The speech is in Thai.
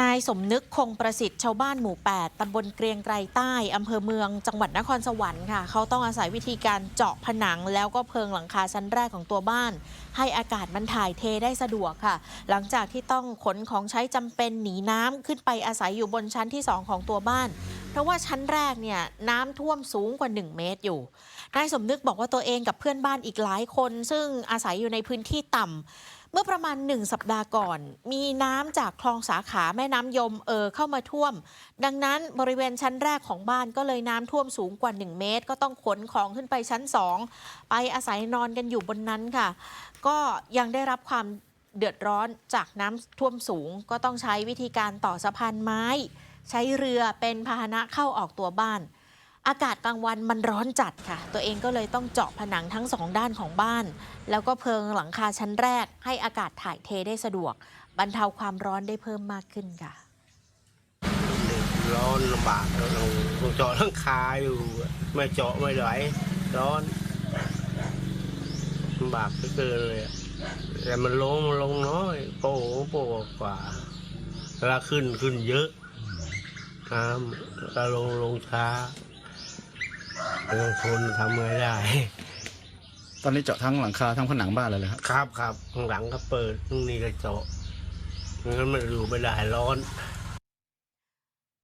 นายสมนึกคงประสิทธิ์ชาวบ้านหมู่ 8 ตำบลเกรียงไกรใต้อำเภอเมือง จังหวัดนครสวรรค์ค่ะ เขาต้องอาศัยวิธีการเจาะผนัง แล้วก็เพิงหลังคาชั้นแรกของตัวบ้าน ให้อากาศมันถ่ายเทได้สะดวกค่ะ หลังจากที่ต้องขนของใช้จำเป็นหนีน้ำขึ้นไปอาศัยอยู่บนชั้นที่ 2 ของตัวบ้าน เพราะว่าชั้นแรกเนี่ยน้ำท่วมสูงกว่า 1 เมตรอยู่นายสมนึกบอกว่าตัวเองกับเพื่อนบ้านอีกหลายคน ซึ่งอาศัยอยู่ในพื้นที่ต่ำ เมื่อประมาณหนึ่งสัปดาห์ก่อน มีน้ำจากคลองสาขาแม่น้ำยมเอ่อเข้ามาท่วม ดังนั้นบริเวณชั้นแรกของบ้านก็เลยน้ำท่วมสูงกว่า 1 เมตร ก็ต้องขนของขึ้นไปชั้น 2 ไปอาศัยนอนกันอยู่บนนั้นค่ะ ก็ยังได้รับความเดือดร้อนจากน้ำท่วมสูง ก็ต้องใช้วิธีการต่อสะพานไม้ ใช้เรือเป็นพาหนะเข้าออกตัวบ้าน อากาศกลางวันมันร้อนจัดค่ะ ตัวเองก็เลยต้องเจาะผนังทั้งสองด้านของบ้าน แล้วก็เพิงหลังคาชั้นแรก ให้อากาศถ่ายเทได้สะดวก บรรเทาความร้อนได้เพิ่มมากขึ้นค่ะ ร้อนลำบากเราต้องเจาะทั้งคาอยู่ไม่เจาะไม่ไหวร้อนลำบากเหลือเกินเลยแต่มันลงมันลงน้อยโป้โป้กว่าเวลาขึ้นขึ้นเยอะน้ำก็ลงลงช้า ต้องทนทำไงได้ ตอนนี้เจาะทั้งหลังคาทั้งผนังบ้านเลยเลยครับครับครับข้างหลังก็เปิดข้างนี้ก็เจาะงั้นมันอยู่ไม่ได้ร้อน